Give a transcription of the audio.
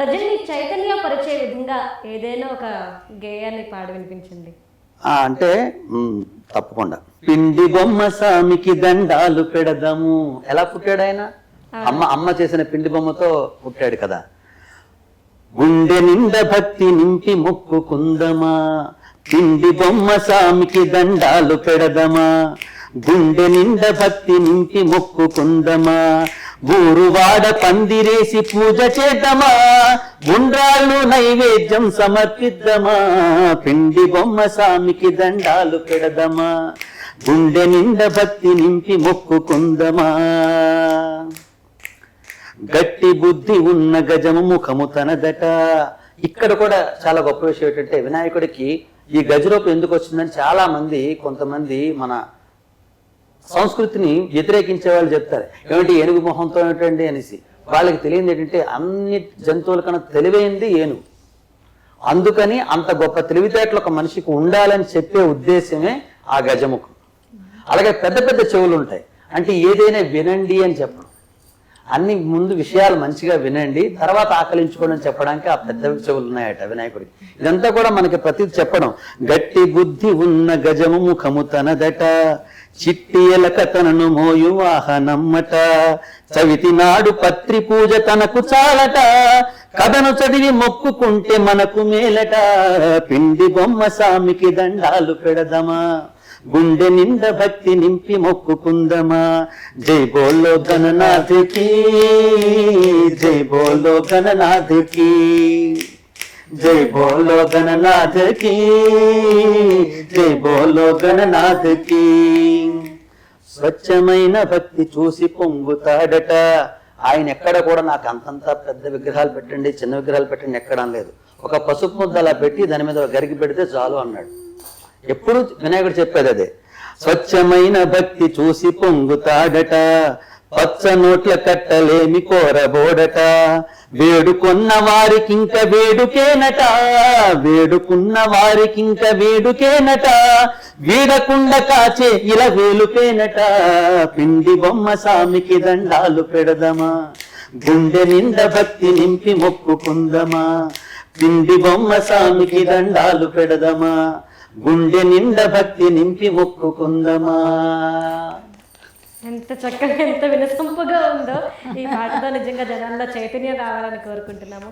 ప్రజల్ని చైతన్యపరిచే విధంగా ఏదైనా ఒక గేయాన్ని పాడి వినిపించండి. అంటే తప్పకుండా. పిండి బొమ్మ సామికి దండాలు పెడదాము. ఎలా పుట్టాడు ఆయన? అమ్మ అమ్మ చేసిన పిండి బొమ్మతో పుట్టాడు కదా. గుండె నిండా భక్తి నింపి మొక్కుకుందమా? పిండి బొమ్మ సామికి దండాలు పెడదమా? గుండె నిండా భక్తి నింపి మొక్కుకుందమా? ఊరువాడ పందిరేసి పూజ చేద్దామా? గుండ్రాళ్ళు నైవేద్యం సమర్పిద్దామా? పిండి బొమ్మ సామికి దండాలు పెడదమా? గుండె నిండ భక్తి నింపి మొక్కుకుందమా? గట్టి బుద్ధి ఉన్న గజము ముఖము తనదట. ఇక్కడ కూడా చాలా గొప్ప విషయం ఏంటంటే వినాయకుడికి ఈ గజరూపం ఎందుకు వచ్చిందని చాలా మంది కొంతమంది మన సంస్కృతిని వ్యతిరేకించే వాళ్ళు చెప్తారు. ఏమిటి ఏనుగు మొహంతో ఏమిటండి అనేసి. వాళ్ళకి తెలియంది ఏంటంటే అన్ని జంతువుల కన్నా తెలివైంది ఏనుగు. అందుకని అంత గొప్ప తెలివితేటలు ఒక మనిషికి ఉండాలని చెప్పే ఉద్దేశమే ఆ గజముఖం. అలాగే పెద్ద పెద్ద చెవులు ఉంటాయి. అంటే ఏదైనా వినండి అని చెప్పడం. అన్ని ముందు విషయాలు మంచిగా వినండి తర్వాత ఆకలించుకోండి అని చెప్పడానికి ఆ పెద్ద చెవులు ఉన్నాయట వినాయకుడికి. ఇదంతా కూడా మనకి ప్రతి చెప్పడం. గట్టి బుద్ధి ఉన్న గజము ముఖము తనదట చిట్టి ఎలక తనను మోయు వాహనమ్మట చవితి నాడు పత్రి పూజ తనకు చాలట కథను చదివి మొక్కుకుంటే మనకు మేలట పిండి బొమ్మ సామికి దండాలు పెడదమా? గుండె నిండా భక్తి నింపి మొక్కుకుందమా? జై బోలో గణనాథకి జై బోలో గణనాథకి జై బోలో గణనాథకి జై బోలో గణనాథకి స్వచ్ఛమైన భక్తి చూసి పొంగుతాడట. ఆయన ఎక్కడ కూడా నాకు అంతంత పెద్ద విగ్రహాలు పెట్టండి చిన్న విగ్రహాలు పెట్టండి ఎక్కడం లేదు. ఒక పసుపు ముద్ద అలా పెట్టి దాని మీద ఒక గరిగి పెడితే చాలు అన్నాడు. ఎప్పుడు వినాయకుడు చెప్పేది అదే. స్వచ్ఛమైన భక్తి చూసి పొంగుతాడట పచ్చ నోట్ల కట్టలేమి కోరబోడట. వేడుకున్న వారికింక వేడుకేనట వేడుకున్న వారికింక వేడుకేనట. వీడకుండ కాచే ఇలా వేలుకేనట పిండి బొమ్మ సామికి దండాలు పెడదమా? గుండె నిండా భక్తి నింపి మొక్కుకుందమా? పిండి బొమ్మ సామికి దండాలు పెడదమా? గుండె నిండా భక్తి నింపి మొక్కుకుందమా ఎంత చక్కగా ఎంత వినసొంపుగా ఉందో ఈ పాటతో నిజంగా జనాల్లో చైతన్యం రావాలని కోరుకుంటున్నాము.